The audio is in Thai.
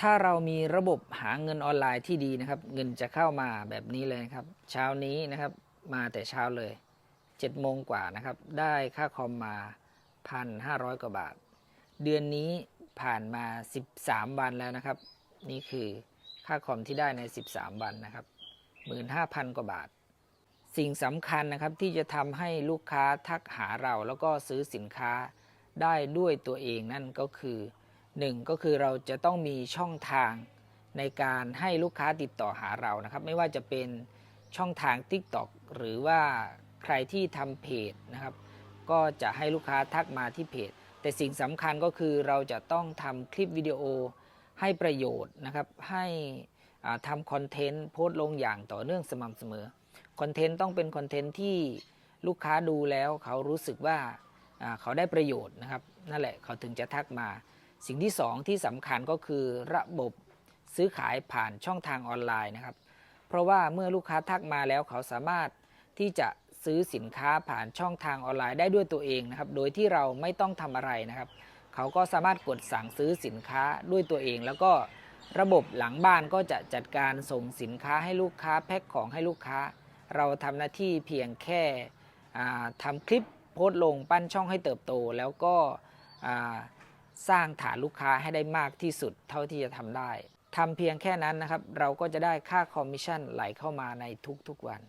ถ้าเรามีระบบหาเงินออนไลน์ที่ดีนะครับ เงินจะเข้ามาแบบนี้เลยครับ เช้านี้นะครับมาแต่เช้าเลย7โมงกว่านะครับ ได้ค่าคอมมา1,500กว่าบาท เดือนนี้ผ่านมา 13 วันแล้วนะครับ นี่คือค่าคอมที่ได้ใน 13 วันนะครับ 15,000 กว่าบาท สิ่งสำคัญนะครับที่จะทำให้ลูกค้าทักหาเราแล้วก็ซื้อสินค้าได้ด้วยตัวเองนั่นก็คือ 1 ก็คือเราจะต้องมีช่องทางในการให้ลูกค้าติดต่อหาเรานะครับ ไม่ว่าจะเป็นช่องทาง TikTok หรือว่าใครที่ทำเพจนะครับ ก็จะให้ลูกค้าทักมาที่เพจ แต่สิ่งสำคัญก็คือเราจะต้องทำคลิปวิดีโอให้ประโยชน์นะครับ ให้ทำคอนเทนต์โพสต์ลงอย่างต่อเนื่องสม่ำเสมอคอนเทนต์ต้องเป็นคอนเทนต์ที่ลูกค้าดูแล้วเขารู้สึกว่าเขาได้ประโยชน์นะครับ นั่นแหละเขาถึงจะทักมา สิ่งที่สองที่สำคัญก็คือระบบซื้อขายผ่านช่องทางออนไลน์นะครับ เพราะว่าเมื่อลูกค้าทักมาแล้วเขาสามารถที่จะซื้อสินค้าผ่านช่องทางออนไลน์ได้ด้วยตัวเองนะครับ โดยที่เราไม่ต้องทำอะไรนะครับ เขาก็สามารถกดสั่งซื้อสินค้าด้วยตัวเอง แล้วก็ระบบหลังบ้านก็จะจัดการส่งสินค้าให้ลูกค้าแพ็คของให้ลูกค้า เราทำหน้าที่เพียงแค่อ่าทำคลิปโพสต์ลงปั้นช่องให้เติบโต แล้วก็ สร้างฐานลูกค้าให้ได้มากที่สุดเท่าที่จะทำได้ทำเพียงแค่นั้นนะครับ เราก็จะได้ค่าคอมมิชชั่นไหลเข้ามาในทุกๆวัน